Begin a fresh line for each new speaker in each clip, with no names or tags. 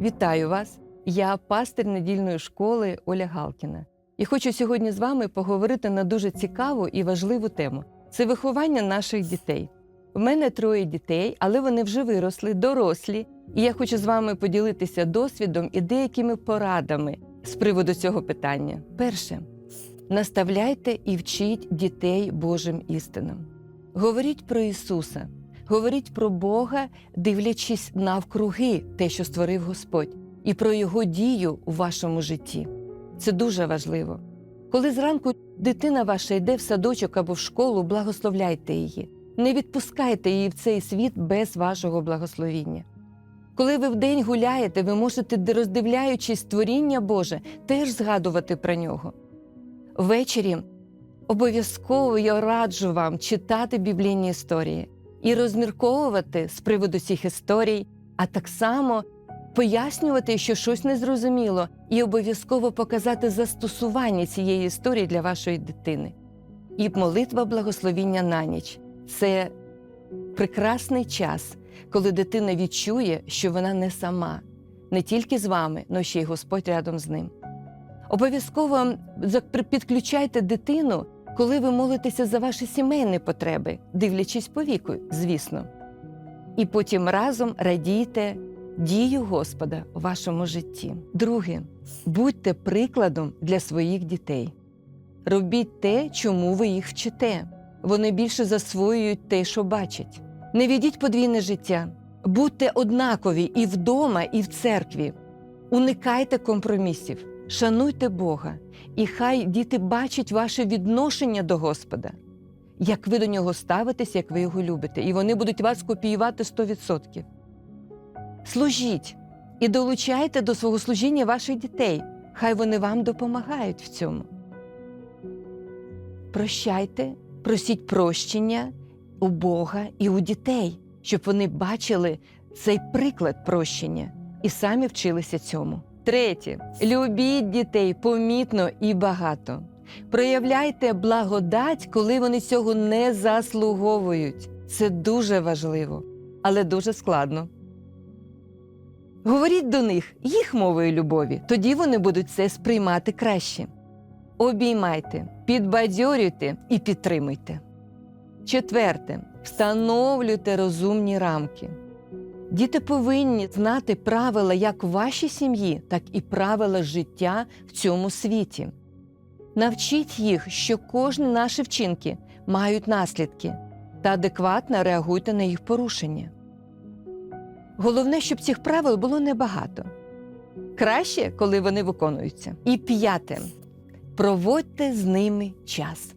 Вітаю вас! Я пастир недільної школи Оля Галкіна. І хочу сьогодні з вами поговорити на дуже цікаву і важливу тему це виховання наших дітей. У мене троє дітей, але вони вже виросли, дорослі, і я хочу з вами поділитися досвідом і деякими порадами з приводу цього питання. Перше, наставляйте і вчіть дітей Божим істинам. Говоріть про Ісуса, говоріть про Бога, дивлячись навкруги те, що створив Господь, і про Його дію у вашому житті. Це дуже важливо. Коли зранку дитина ваша йде в садочок або в школу, благословляйте її. Не відпускайте її в цей світ без вашого благословіння. Коли ви вдень гуляєте, ви можете, роздивляючись творіння Боже, теж згадувати про нього. Ввечері обов'язково я раджу вам читати біблійні історії і розмірковувати з приводу цих історій, а так само пояснювати, що щось незрозуміло, і обов'язково показати застосування цієї історії для вашої дитини. І молитва благословіння на ніч це прекрасний час, коли дитина відчує, що вона не сама, не тільки з вами, але ще й Господь рядом з ним. Обов'язково підключайте дитину, коли ви молитеся за ваші сімейні потреби, дивлячись по віку, звісно. І потім разом радійте дію Господа у вашому житті. Друге, будьте прикладом для своїх дітей. Робіть те, чому ви їх вчите. Вони більше засвоюють те, що бачать. Не ведіть подвійне життя, будьте однакові і вдома, і в церкві. Уникайте компромісів, шануйте Бога, і хай діти бачать ваше відношення до Господа, як ви до нього ставитесь, як ви його любите, і вони будуть вас копіювати 100%. Служіть і долучайте до свого служіння ваших дітей. Хай вони вам допомагають в цьому. Прощайте, просіть прощення у Бога і у дітей, щоб вони бачили цей приклад прощення і самі вчилися цьому. Третє, любіть дітей помітно і багато. Проявляйте благодать, коли вони цього не заслуговують. Це дуже важливо, але дуже складно. Говоріть до них їх мовою любові, тоді вони будуть це сприймати краще. Обіймайте, підбадьорюйте і підтримуйте. Четверте, встановлюйте розумні рамки. Діти повинні знати правила як вашій сім'ї, так і правила життя в цьому світі. Навчіть їх, що кожні наші вчинки мають наслідки та адекватно реагуйте на їх порушення. Головне, щоб цих правил було небагато. Краще, коли вони виконуються. І п'яте. Проводьте з ними час.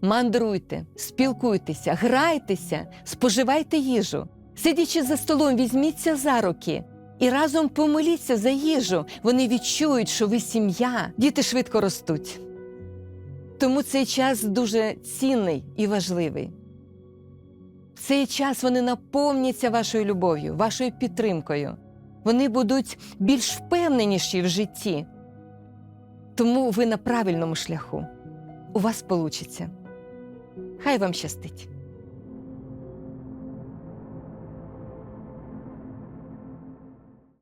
Мандруйте, спілкуйтеся, грайтеся, споживайте їжу. Сидячи за столом, візьміться за руки і разом помоліться за їжу. Вони відчують, що ви сім'я, діти швидко ростуть. Тому цей час дуже цінний і важливий. В цей час вони наповняться вашою любов'ю, вашою підтримкою. Вони будуть більш впевненіші в житті. Тому ви на правильному шляху. У вас вийде. Хай вам щастить!